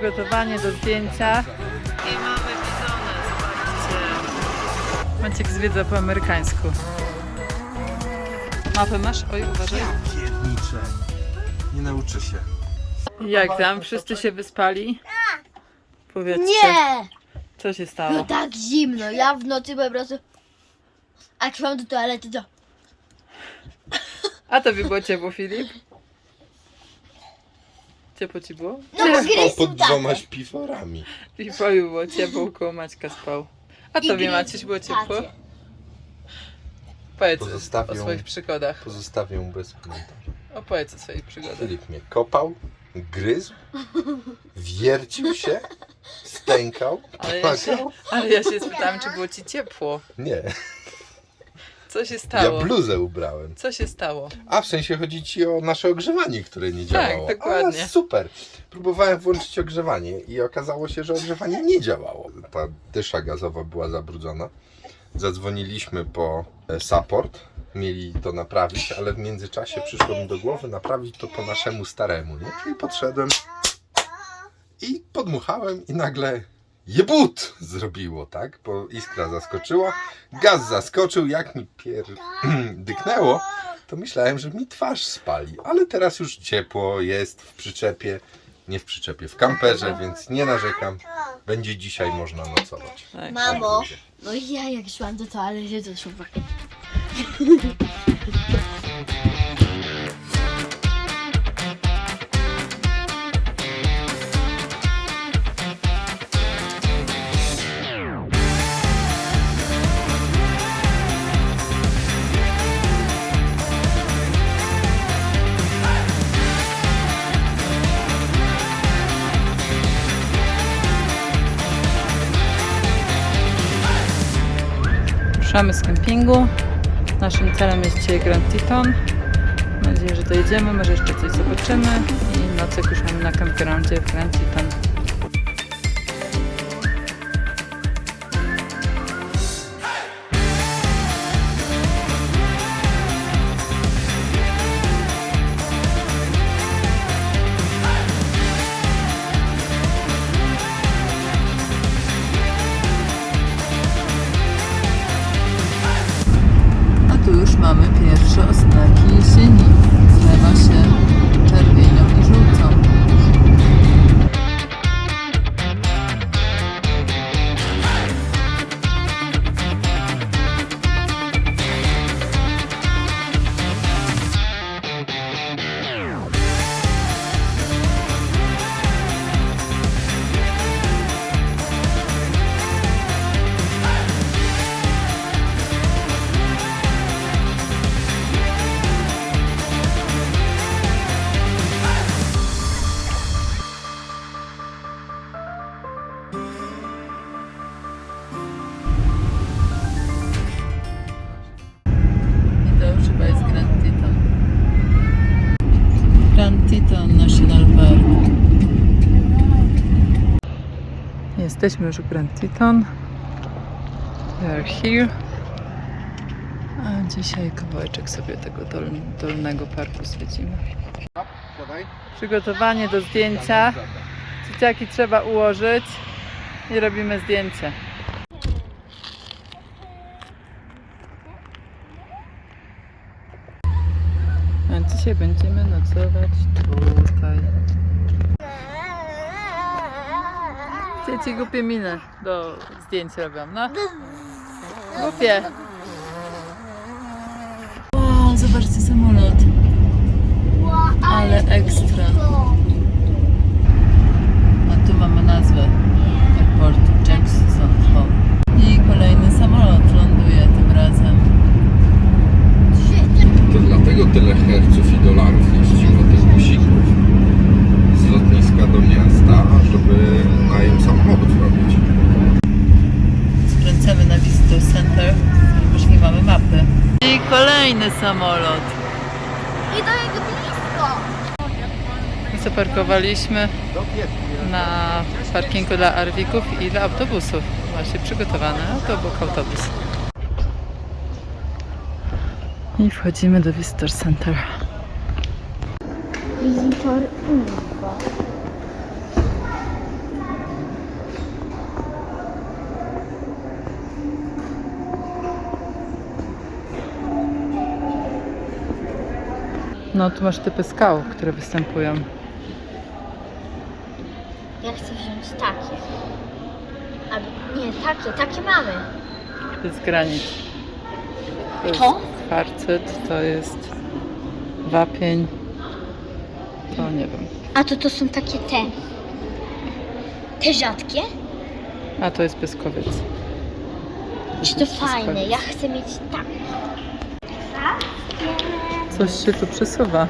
Przygotowanie do zdjęcia. I mamy bizony, zobaczcie. Maciek zwiedza po amerykańsku. Mapę masz? Oj, uważaj. Piernicze. Nie nauczy się. Jak tam? Wszyscy się wyspali? Powiedzcie, Nie! co się No stało? tak zimno. Ja w nocy po prostu. A jak szłam do toalety, to. A tobie było ciepło, Filip? Ciepło ci było? No bo Spał pod dwoma takie. śpiworami. Filipowi było ciepło, koło Maćka spał. A I tobie gry Maciuś było ciepło? Powiedz Pozostawię- o swoich przygodach. Pozostawię bez komentarza. Opowiedz o swoich przygodach. Filip mnie kopał, gryzł, wiercił się, stękał, Ale ja, się, płakał. ale ja się spytałem, czy było ci ciepło. Nie, Co się ja stało? bluzę ubrałem. Co się stało? A w sensie chodzi ci o nasze ogrzewanie, które nie działało. Tak, dokładnie. A, super. Próbowałem włączyć ogrzewanie i okazało się, że ogrzewanie nie działało. Ta dysza gazowa była zabrudzona. Zadzwoniliśmy po e, support. Mieli to naprawić, ale w międzyczasie przyszło mi do głowy naprawić to po naszemu staremu, nie? Czyli podszedłem i podmuchałem i nagle jebut zrobiło, tak? Bo iskra zaskoczyła, gaz zaskoczył, jak mi pier... dyknęło, to myślałem, że mi twarz spali, ale teraz już ciepło jest w przyczepie, nie w przyczepie, w kamperze, więc nie narzekam. Będzie dzisiaj można nocować. Tak. Mamo, no i ja jak szłam do toalety, to szło Ruszamy z kempingu. Naszym celem jest dzisiaj Grand Teton. Mam nadzieję, że dojedziemy, może jeszcze coś zobaczymy. I nocek już mamy na campgroundzie w Grand Teton. Pierwsze oznaki jesieni. Zlewa się Jesteśmy już w Grand Teton. We are here. A dzisiaj kawałeczek sobie tego dol, dolnego parku zwiedzimy. Przygotowanie do zdjęcia. Dzieciaki trzeba ułożyć i robimy zdjęcie. A dzisiaj będziemy nocować tutaj. Dzieci głupie miny do zdjęć robią, no. Głupie. Wow, zobaczcie samolot. Ale ekstra. A tu mamy nazwę airportu Jackson Hole. I kolejny samolot ląduje tym razem. To dlatego tyle herców i dolarów do miasta, żeby na im samochód robić. Skręcamy na Visitor Center, już nie mamy mapy. I kolejny samolot. I do jego blisko. I zaparkowaliśmy na parkingu dla Arwików i dla autobusów. Właśnie przygotowany autobus, autobus. I wchodzimy do Visitor Center. Visitor. No, tu masz typy skał, które występują. Ja chcę wziąć takie. Albo nie, takie, takie mamy. To jest granit. To jest To? kwarcyt, to jest wapień. To nie wiem. A to to są takie te. Te rzadkie? A to jest pyskowiec. Czy to fajne? Ja chcę mieć tak. Coś się tu przesuwa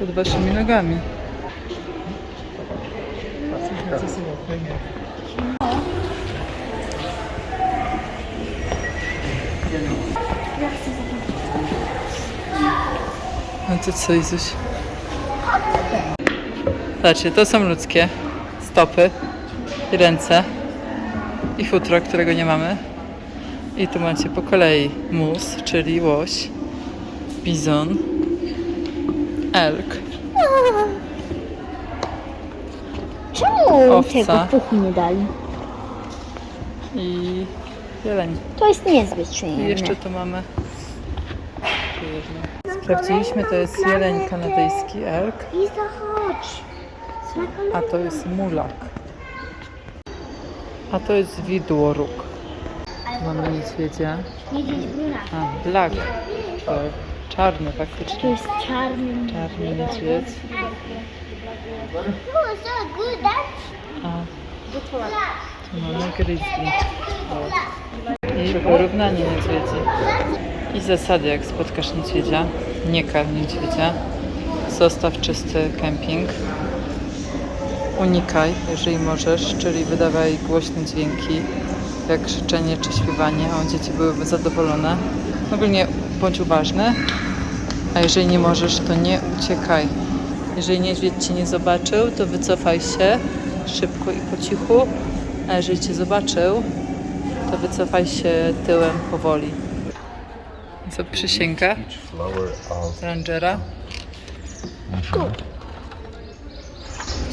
pod waszymi nogami. No to co, Izuś? Zobaczcie, to są ludzkie stopy i ręce i futro, którego nie mamy. I tu macie po kolei mus, czyli łoś, bizon, elk, Czemu Owca. tego puchu nie dali? i jeleń. To jest niezbyt I przyjemne. jeszcze tu mamy tu jedno. Sprawdziliśmy, to jest jeleń kanadyjski, elk, Lisa, chodź. a to jest mulak. A to jest widłoróg. Tu mamy niedźwiedzia. Nie brunat. A, black. Czarny To faktycznie. jest czarny. Czarny niedźwiedź. A tu mamy grizzly. I porównanie niedźwiedzi. I zasady, jak spotkasz niedźwiedzia. Nie karm niedźwiedzia. Zostaw czysty kemping. Unikaj, jeżeli możesz, czyli wydawaj głośne dźwięki, jak krzyczenie czy śpiewanie, a dzieci byłyby zadowolone. Ogólnie bądź uważny, a jeżeli nie możesz, to nie uciekaj. Jeżeli niedźwiedź cię nie zobaczył, to wycofaj się szybko i po cichu, a jeżeli cię zobaczył, to wycofaj się tyłem powoli. Co przysięga rangera?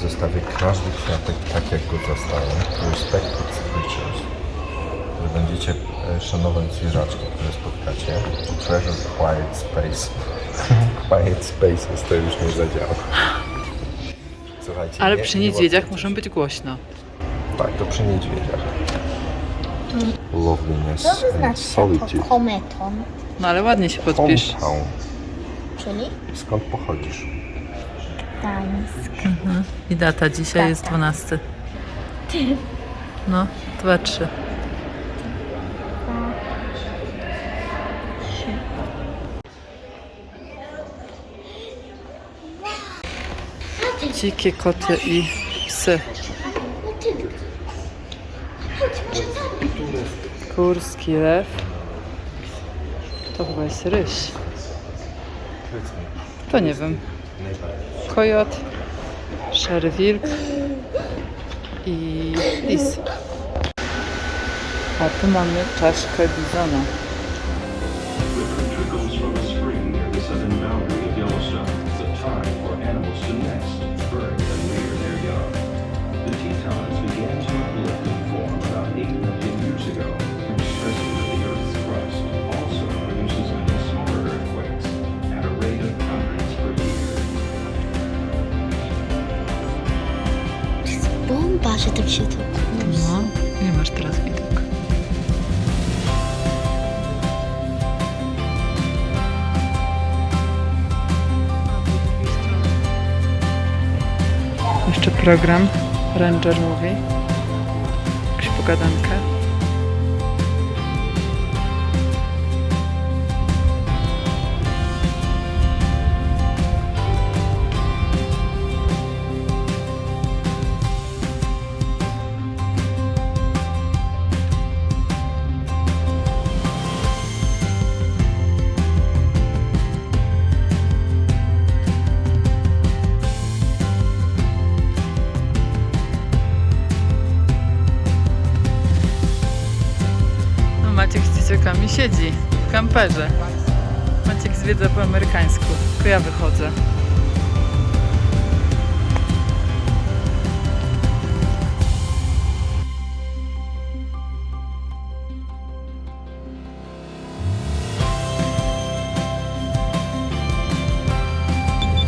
Zostawię każdy kwiatek tak, jak go zostałem. Respect its creatures. Że będziecie szanować zwierzaczki, które spotkacie. Treasure quiet space. quiet spaces to już nie zadziała. Słuchajcie, Ale nie- przy nie niedźwiedziach muszą być głośno. Tak, to przy niedźwiedziach. Loveliness Co to and solitude. kometon? No ale ładnie się podpisz. Hometown. Czyli? Skąd pochodzisz? Gdańsk. I data dzisiaj jest 12. No, 2, Dzikie koty i psy. Kurski lew. To chyba jest ryś. To nie wiem. Kojot, szary wilk i lis. A tu mamy czaszkę bizona. Że tak się No, nie masz teraz widok. Jeszcze program Ranger mówi. Jakąś pogadankę. siedzi w kamperze. Maciek zwiedza po amerykańsku, tylko ja wychodzę.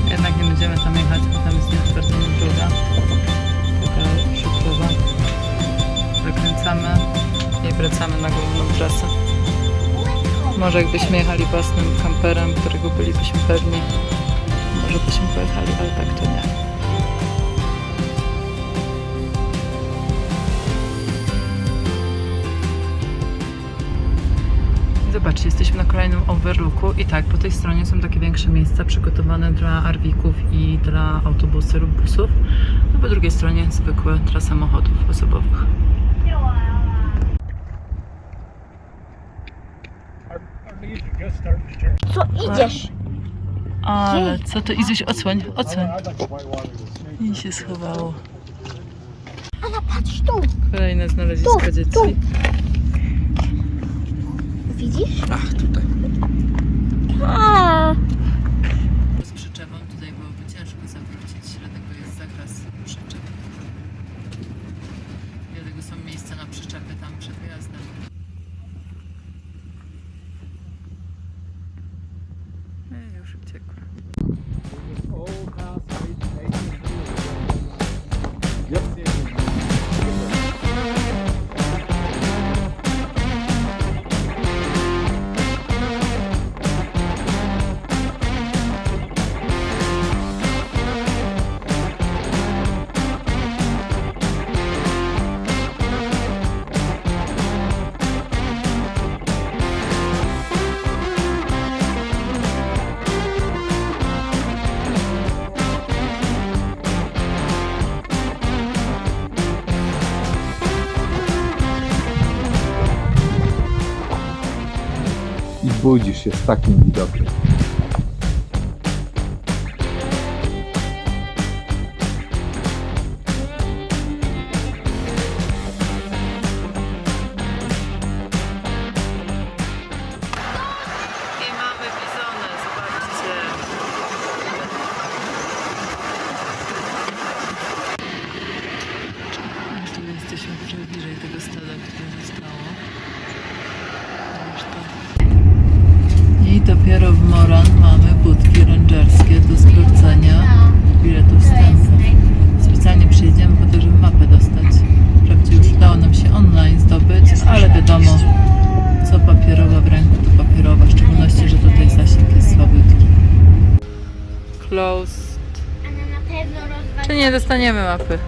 Jednak nie będziemy tam jechać, bo tam jest nieodpłatna droga. Taka szutrowa. Zakręcamy i wracamy na główną trasę. Może jakbyśmy jechali własnym kamperem, którego bylibyśmy pewni, może byśmy pojechali, ale tak to nie. Zobaczcie, jesteśmy na kolejnym overlooku i tak, po tej stronie są takie większe miejsca przygotowane dla arwików i dla autobusy lub busów, a po drugiej stronie zwykłe dla samochodów osobowych. Co idziesz? Ale co to? Izuś, odsłoń, odsłoń. I się schowało. Ala, patrz tu. Kolejne znalezisko dzieci. tu. Widzisz? Ach, tutaj. A. i budzisz się z takim widokiem. Dostaniemy mapy?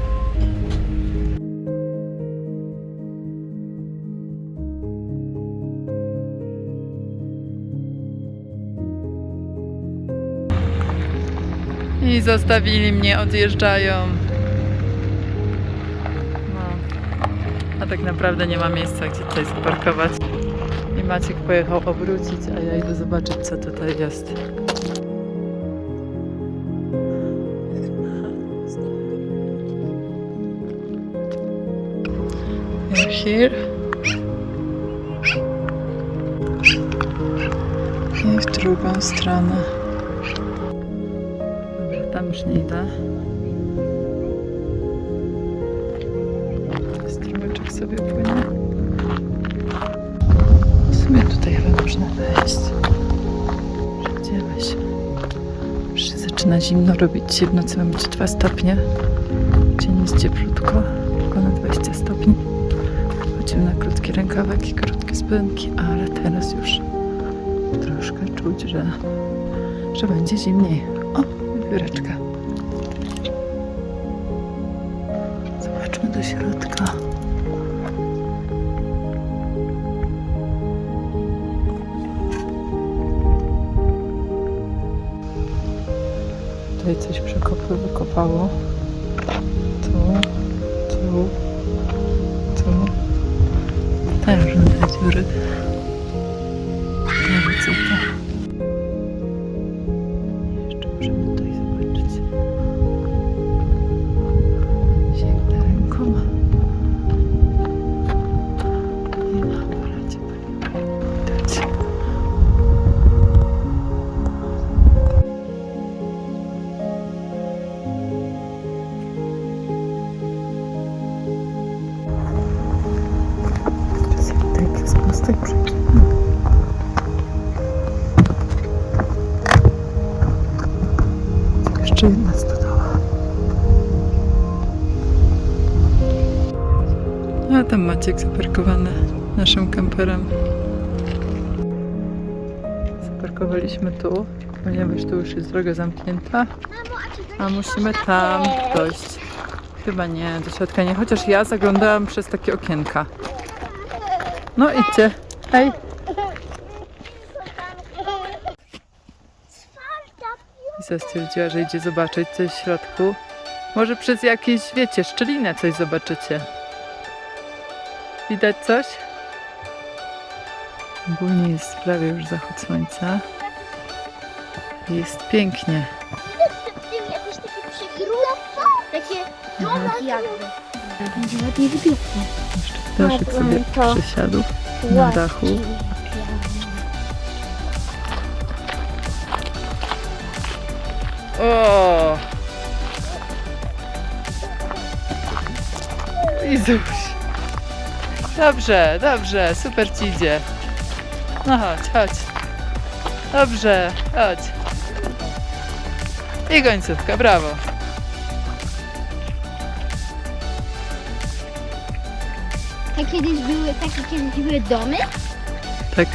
I zostawili mnie, odjeżdżają. No. A tak naprawdę nie ma miejsca, gdzie tutaj zaparkować. I Maciek pojechał obrócić, a ja idę zobaczyć, co tutaj jest. Here. I w drugą stronę. Dobra, tam już nie idę. Strumyczek sobie płynie. W sumie tutaj chyba można wejść. Przejdziemy się. Już się zaczyna zimno robić się. W nocy ma być 2 stopnie. Dzień jest cieplutko. Ponad 20 stopni. Krótkie rękawek i krótkie spodenki, ale teraz już troszkę czuć, że, że będzie zimniej. O, biureczka. Zobaczmy do środka. Tutaj coś przekopy wykopało. Tu, tu. Też Maciek zaparkowany naszym kamperem. Zaparkowaliśmy tu, ponieważ tu już jest droga zamknięta, a musimy tam dojść. Chyba nie, do środka nie, chociaż ja zaglądałam przez takie okienka. No idźcie. Hej. Isa stwierdziła, że idzie zobaczyć coś w środku. Może przez jakieś, wiecie, szczelinę coś zobaczycie. Widać coś? Ogólnie jest prawie już zachód słońca. Jest pięknie. Jakieś takie takie domki jakby. Będzie ładnie wybiegło. Jeszcze Ptaszek sobie to. przesiadł na dachu. O! Izuś. Dobrze, dobrze, super ci idzie. No chodź, chodź. Dobrze, chodź. I końcówka, brawo. Tak kiedyś były, takie kiedyś były domy? Tak.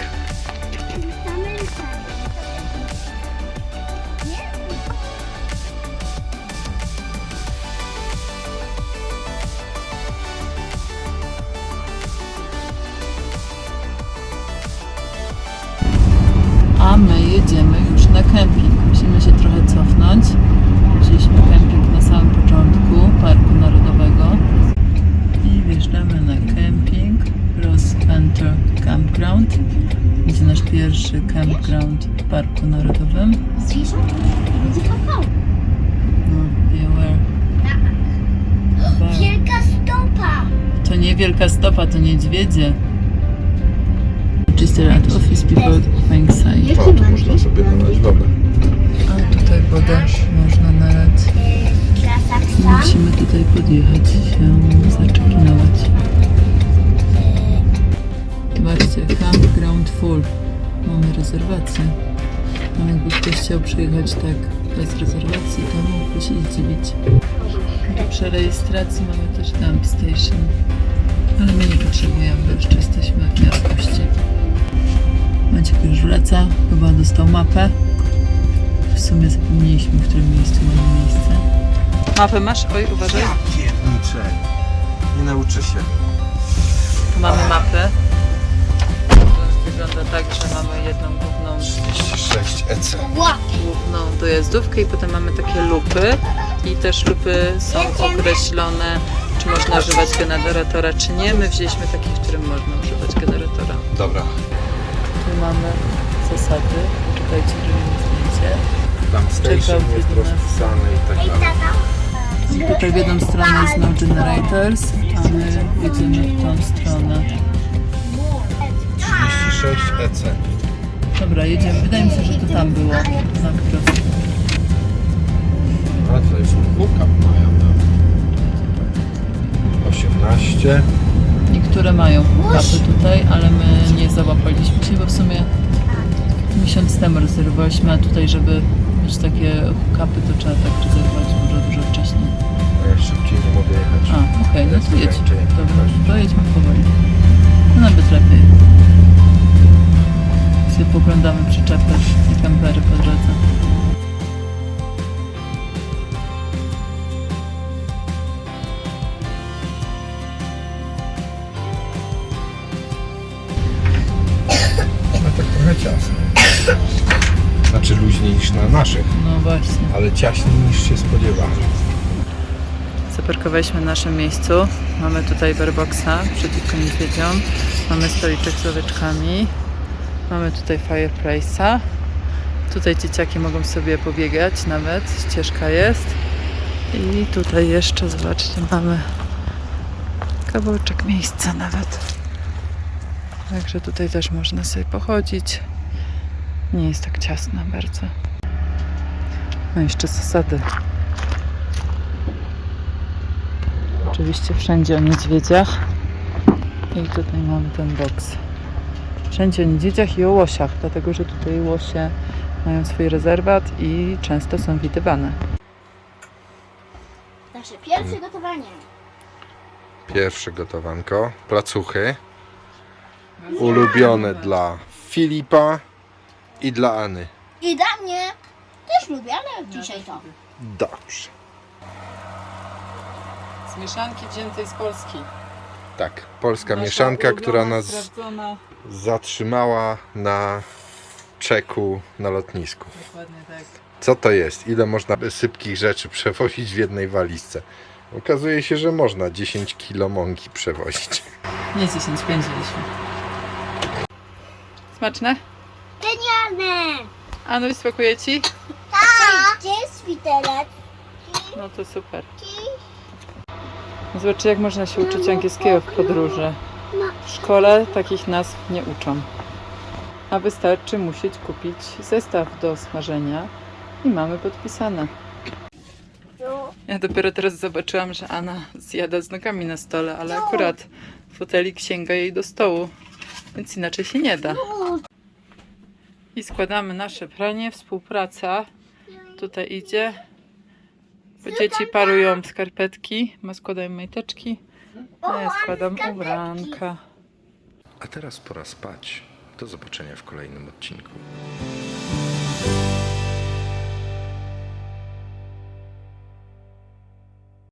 Campground w Parku Narodowym. Zwierząt? Będzie kakao. No, beware. Beware. Wielka stopa! To nie wielka stopa, to niedźwiedzie. Register at office people going side. O, tu można sobie nalać wodę. A tutaj wodę można nalać. Musimy tutaj podjechać się zaczekinować. Zobaczcie, campground full. Mamy rezerwację. No jakby ktoś chciał przyjechać tak bez rezerwacji, to mógłby się zdziwić. Do przerejestracji mamy też dump station. Ale my nie potrzebujemy, bo jeszcze jesteśmy w puści. Maciek już wraca, chyba dostał mapę. W sumie zapomnieliśmy, w którym miejscu mamy miejsce. Mapę masz? Oj, uważaj. Piernicze. Nie nauczy się. Tu mamy mapę. Wygląda tak, że mamy jedną główną, 36 EC. główną dojazdówkę i potem mamy takie lupy. I też lupy są określone, czy można używać generatora, czy nie. My wzięliśmy takie, w którym można używać generatora. Dobra. Tu mamy zasady. Poczekajcie, robimy zdjęcie. Tam station Czekał jest kiedy nas- rozpisany i tak dalej. Tutaj w jedną stronę jest no generators, a my jedziemy w tą stronę. 36 EC. Dobra, jedziemy. Wydaje mi się, że to tam było. Na. A tutaj hookup mają. no. 18. Niektóre mają kapy tutaj, ale my nie załapaliśmy się, bo w sumie miesiąc temu rezerwowaliśmy, a tutaj, żeby mieć takie kapy, to trzeba tak rezerwować dużo, dużo wcześniej. A ja szybciej nie mogę jechać. A, okej, no to jedź. Dobra, to jedźmy powoli. No nawet lepiej. Poglądamy przyczepy i kampery po drodze. No tak trochę ciasno. Znaczy luźniej niż na naszych, No właśnie. ale ciaśniej niż się spodziewałem. Zaparkowaliśmy w naszym miejscu. Mamy tutaj barboxa przeciwko niedźwiedziom. Mamy stoliczek z ławeczkami. Mamy tutaj fireplace'a. Tutaj dzieciaki mogą sobie pobiegać nawet. Ścieżka jest. I tutaj jeszcze, zobaczcie, mamy kawałeczek miejsca nawet. Także tutaj też można sobie pochodzić. Nie jest tak ciasno bardzo. No jeszcze zasady. Oczywiście wszędzie o niedźwiedziach. I tutaj mamy ten boks. Wszędzie o niedźwiedziach i o łosiach, dlatego że tutaj łosie mają swój rezerwat i często są widywane. Nasze pierwsze gotowanie. Pierwsze gotowanko. Placuchy. ulubione dla Filipa i dla Any. I dla mnie też lubię, ale dzisiaj to. Dobrze. Z mieszanki wziętej z Polski. Tak, polska Nasza mieszanka, która nas Sprawdzona. zatrzymała na czeku na lotnisku. Dokładnie tak. Co to jest? Ile można sypkich rzeczy przewozić w jednej walizce? Okazuje się, że można 10 kilo mąki przewozić. Nie 10, 5 wzięliśmy. Smaczne? Genialne! Anu, smakuje Ci? Tak! Gdzie jest? No to super. Zobaczcie, jak można się uczyć angielskiego w podróży. W szkole takich nazw nie uczą. A wystarczy musieć kupić zestaw do smażenia i mamy podpisane. Ja dopiero teraz zobaczyłam, że Anna zjada z nogami na stole, ale akurat fotelik sięga jej do stołu, więc inaczej się nie da. I składamy nasze pranie, współpraca. Tutaj idzie. Dzieci parują skarpetki, ma składają majteczki, a ja składam ubranka. A teraz pora spać. Do zobaczenia w kolejnym odcinku.